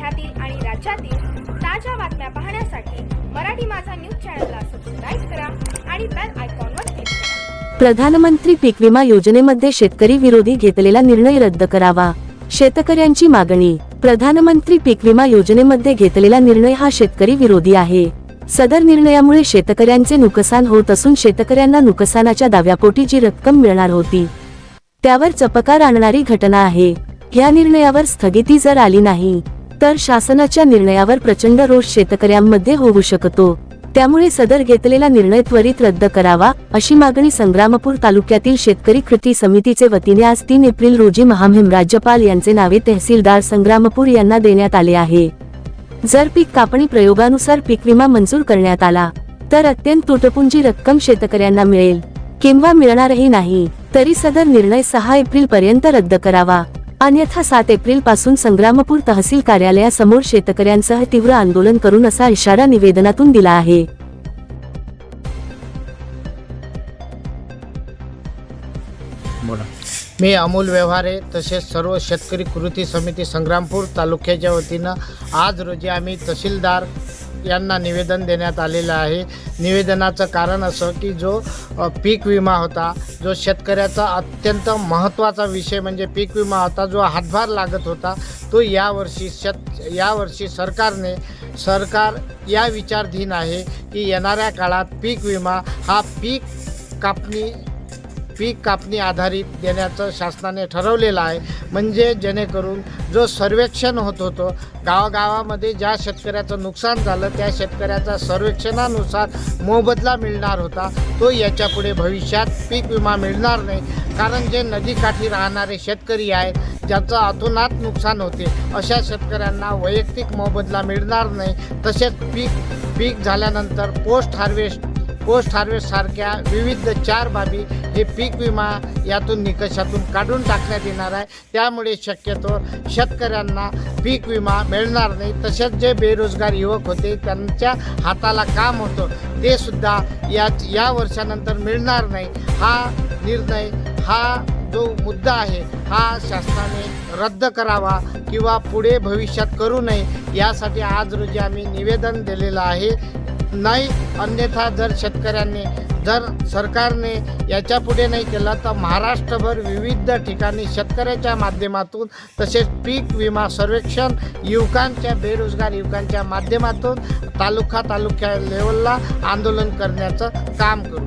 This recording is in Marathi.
जिल्ह्यातील आणि राज्यातील ताज्या बातम्या पाहण्यासाठी मराठी माझा न्यूज चॅनलला सबस्क्राईब करा आणि बेल आयकॉनवर क्लिक करा. प्रधानमंत्री पीक विमा योजनेमध्ये शेतकरी विरोधी घेतलेला निर्णय रद्द करावा. शेतकऱ्यांची मागणी. प्रधानमंत्री पीक विमा योजनेमध्ये घेतलेला निर्णय हा शेतकरी विरोधी आहे. सदर निर्णयामुळे शेतकऱ्यांचे नुकसान होत असून शेतकऱ्यांना नुकसानाच्या दाव्यापोटी जी रक्कम मिळणार होती. त्यावर चपकार आणणारी घटना आहे. या निर्णयावर स्थगिती जर आली नाही तर शासनाच्या निर्णयावर प्रचंड रोष शेतकऱ्यांमध्ये होऊ शकतो. त्यामुळे सदर घेतलेला निर्णय त्वरित रद्द करावा अशी मागणी संग्रामपूर तालुक्यातील शेतकरी कृती समितीचे वतीने आज तीन एप्रिल रोजी महामहिम राज्यपाल यांचे नावे तहसीलदार संग्रामपूर यांना देण्यात आले आहे. जर पीक कापणी प्रयोगानुसार पीक विमा मंजूर करण्यात आला तर अत्यंत तुटपुंजी रक्कम शेतकऱ्यांना मिळेल. किंवा मिळणारही नाही तरी सदर निर्णय सहा एप्रिल पर्यंत रद्द करावा. अन्यथा सात एप्रिलपासून संग्रामपूर तहसील कार्यालयासमोर शेतकऱ्यांसह तीव्र आंदोलन करून असा इशारा निवेदनातून दिला आहे. बोला. मी अमोल व्यवहारे तसेच सर्व शेतकरी कृती समिती संग्रामपूर तालुक्याच्या वतीनं आज रोजी आम्ही तहसीलदार यांना निवेदन देण्यात आलेलं आहे. निवेदनाचं कारण असं की जो पीक विमा होता जो शेतकऱ्याचा अत्यंत महत्त्वाचा विषय म्हणजे पीक विमा होता जो हातभार लागत होता तो यावर्षी शेत यावर्षी सरकारने सरकार या विचारधीन आहे की येणाऱ्या काळात पीक विमा हा पीक कापणी पीक कापणी आधारित देण्याचं शासनाने ठरवलेलं आहे. म्हणजे जेणेकरून जो सर्वेक्षण होत होतं गावागावामध्ये ज्या शेतकऱ्याचं नुकसान झालं त्या शेतकऱ्याचा सर्वेक्षणानुसार मोबदला मिळणार होता. तो याच्यापुढे भविष्यात पीक विमा मिळणार नाही. कारण जे नदीकाठी राहणारे शेतकरी आहेत ज्याचं अतोनात नुकसान होते अशा शेतकऱ्यांना वैयक्तिक मोबदला मिळणार नाही. तसेच पीक पीक झाल्यानंतर पोस्ट हार्वेस्ट पोस्ट हार्वेस्ट सारख्या विविध चार बाबी हे पीक विमा यातून निकषातून काढून टाकण्यात येणार आहे. त्यामुळे शक्यतो शेतकऱ्यांना पीक विमा मिळणार नाही. तसेच जे बेरोजगार युवक होते त्यांच्या हाताला काम होतं ते सुद्धा या या वर्षानंतर मिळणार नाही. हा निर्णय हा जो मुद्दा आहे हा शासनाने रद्द करावा किंवा पुढे भविष्यात करू नये यासाठी आज रोजी आम्ही निवेदन दिलेलं आहे. नाही अन्यथा जर शेतकऱ्यांनी जर सरकारने याच्यापुढे नाही केला तर महाराष्ट्रभर विविध ठिकाणी शेतकऱ्याच्या माध्यमातून तसेच पीक विमा सर्वेक्षण युवकांच्या बेरोजगार युवकांच्या माध्यमातून तालुका तालुक्या लेवलला आंदोलन करण्याचं काम करू.